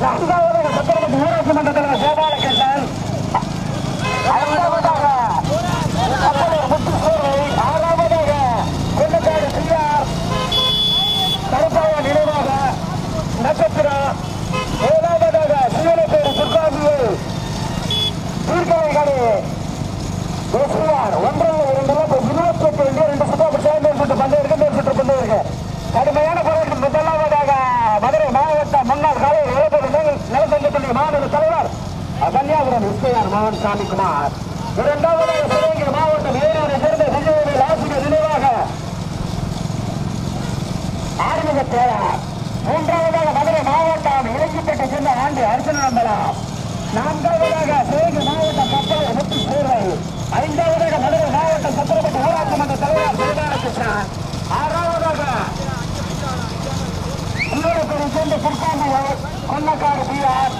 சத்திரப்பட்டி ஊராட்சி மன்ற தலைவர் கோபாலகிருஷ்ணன் ஐந்தாவதாக முத்துசோரை ஆறாவதாக கொள்ளக்காடு சிஆர் கருப்பாய நினைவாக நட்சத்திரா ஏழாவதாக சீவனப்பேரி துர்காசியை தீர்க்கலை கடை ஒன்றாவது நலசங்கத்தினுடைய மாவட்ட தலைவர் கன்னியாகுமரி விஸ்வயார் மோகன் சாமி குமார் இரண்டாவதாக சிவகங்கை மாவட்டம் ஏரியை சேர்ந்த விஜயவேல் ஆசிரியர் நினைவாக ஆறுமுக தேவர். மூன்றாவதாக மதுரை மாவட்டம் இலக்கிப்பட்ட சேர்ந்த ஆண்டு அர்ச்சனாம்பலம் நான்காவதாக சிவகங்கை மாவட்டம் கப்பலை முத்து சூரை ஐந்தாவதாக மதுரை மாவட்டம் சத்திரப்பட்டு ஊராட்சி மன்ற தலைவர் சிவகாரகிருஷ்ணன் ஆறாவதாக ஈரோடு சேர்ந்த புற்காண்டி கொன்னக்காடு பிஆர்